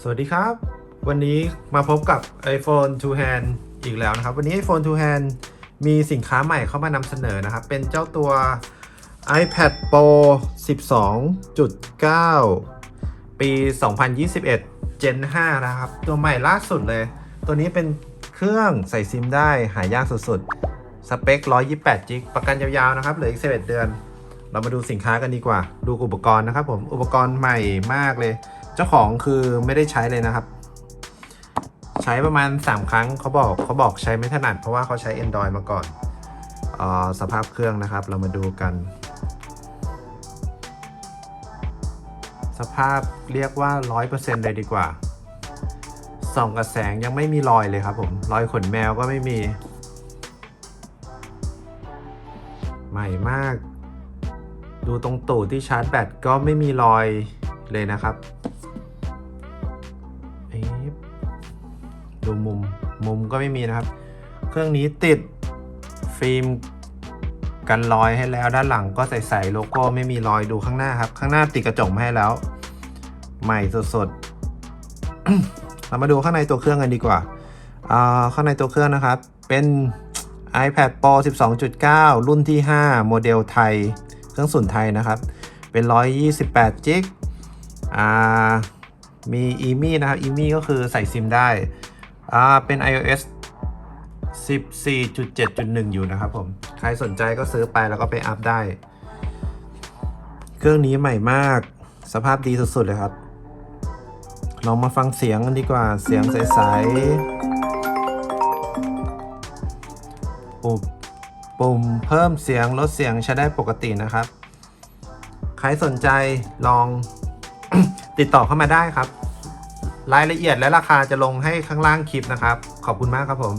สวัสดีครับ วันนี้มาพบกับ iPhone to Hand อีกแล้วนะครับ วันนี้ iPhone to Hand มีสินค้าใหม่เข้ามานำเสนอนะครับ เป็นเจ้าตัว iPad Pro 12.9 ปี 2021 Gen 5 นะครับ ตัวใหม่ล่าสุดเลย ตัวนี้เป็นเครื่องใส่ซิมได้หายากสุดๆ สเปค 128จิกประกันยาวๆ นะครับ เหลืออีก 11 เดือน เรามาดูสินค้ากันดีกว่า ดูอุปกรณ์นะครับผม อุปกรณ์ใหม่มากเลย เจ้าของคือไม่ได้ใช้เลยนะครับ ใช้ประมาณ 3 ครั้งเขาบอกเขาบอกใช้ไม่ถนัดเพราะว่าเขาใช้ Android มาก่อนอาสภาพเครื่องนะครับ เรามาดูกัน สภาพเรียกว่า 100%เลยดีกว่าส่องกับแสงยังไม่มีรอยเลยครับผม รอยขนแมวก็ไม่มี ใหม่มาก ดูตรงตูดที่ชาร์จแบตก็ไม่มีรอยเลยนะครับ ดูมุมมุมก็ไม่มีนะครับ เครื่องนี้ติดฟิล์มกันรอยให้แล้วด้านหลังก็ใส่ๆโลโก้ไม่มีรอยดูข้างหน้าครับ ข้างหน้าติดกระจกมาให้แล้ว ใหม่สดๆ เรามาดูข้างในตัวเครื่องกันดีกว่าอ่าข้างในตัวเครื่องนะครับ เป็น iPad Pro 12.9 รุ่นที่ 5 โมเดลไทย เครื่องสุ่นไทยนะครับ เป็น 128 จิกมีอ่ามี EMI นะครับ EMI ก็คือใส่ซิมได้ อ่าเป็น iOS 14.7.1 อยู่นะครับผม ใครสนใจก็ซื้อไปแล้วก็ไปอัพได้ เครื่องนี้ใหม่มาก สภาพดีสุดๆเลยครับ ลองมาฟังเสียงกันดีกว่า เสียงใสๆปุ่มปุ่มเพิ่มเสียงลดเสียงใช้ได้ปกตินะครับ ใครสนใจลองติดต่อเข้ามาได้ครับ รายละเอียดและราคาจะลงให้ข้างล่างคลิปนะครับ ขอบคุณมากครับผม